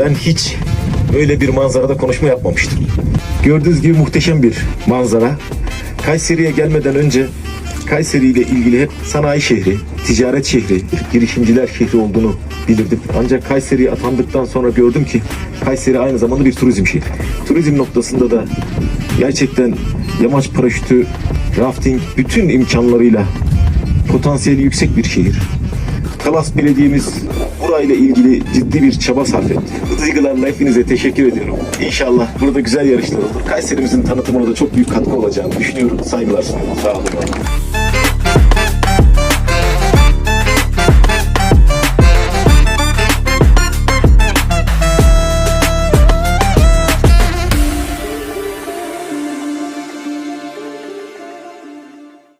ben hiç öyle bir manzarada konuşma yapmamıştım. Gördüğünüz gibi muhteşem bir manzara. Kayseri'ye gelmeden önce Kayseri ile ilgili hep sanayi şehri, ticaret şehri, girişimciler şehri olduğunu bilirdim. Ancak Kayseri'ye atandıktan sonra gördüm ki Kayseri aynı zamanda bir turizm şehri. Turizm noktasında da gerçekten yamaç paraşütü, rafting bütün imkanlarıyla potansiyeli yüksek bir şehir. Talas Belediye'miz burayla ilgili ciddi bir çaba sarf etti. Bu duygularla hepinize teşekkür ediyorum. İnşallah burada güzel yarışlar olur. Kayserimizin tanıtımına da çok büyük katkı olacağını düşünüyorum. Saygılar sunuyorum. Sağ olun.